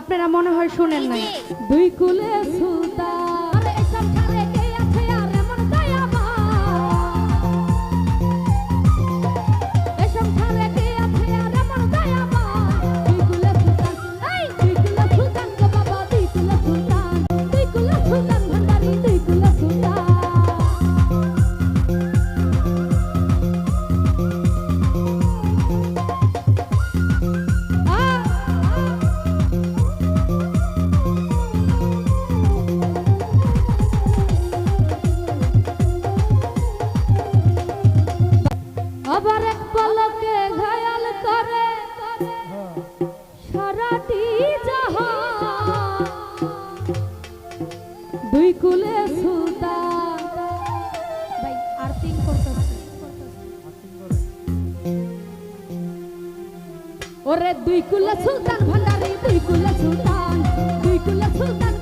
আপনারা মনে হয় শুনেন নাই। দুই কুলে সুতা দুই কুলে সুতা। ভাই আর্থিং করতেছে ওরে দুই কুলে সুলতান ভান্ডারি, দুই কুলে সুলতান, দুই কুলে সুলতান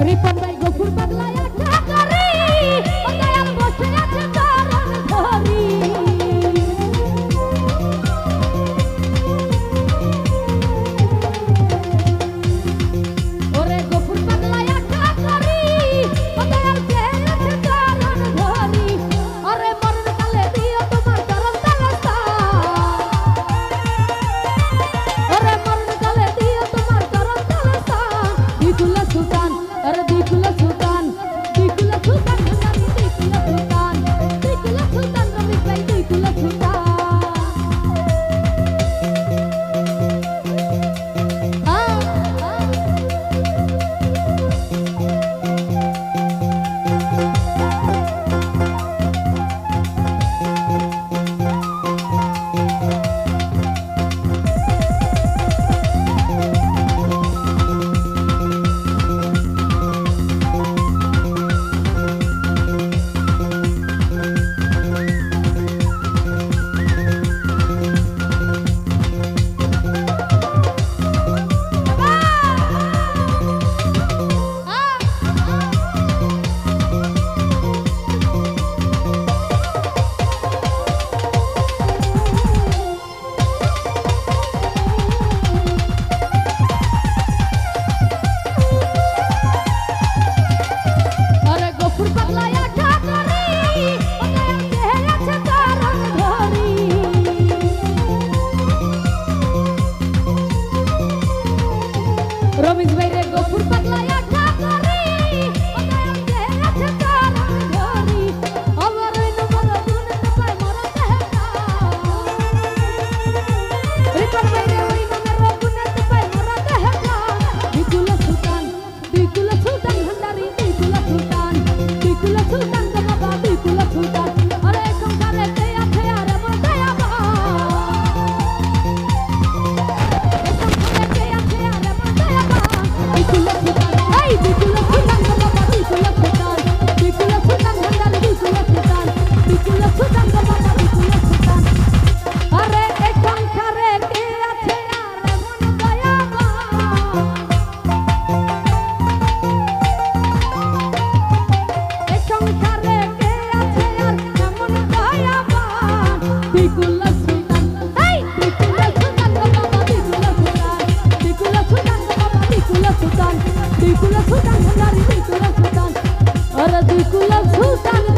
Ripon সুলতান দুই কুলা সুলতান ভান্ডারি দুই কুলা সুলতান আরে দুই কুলা সুলতান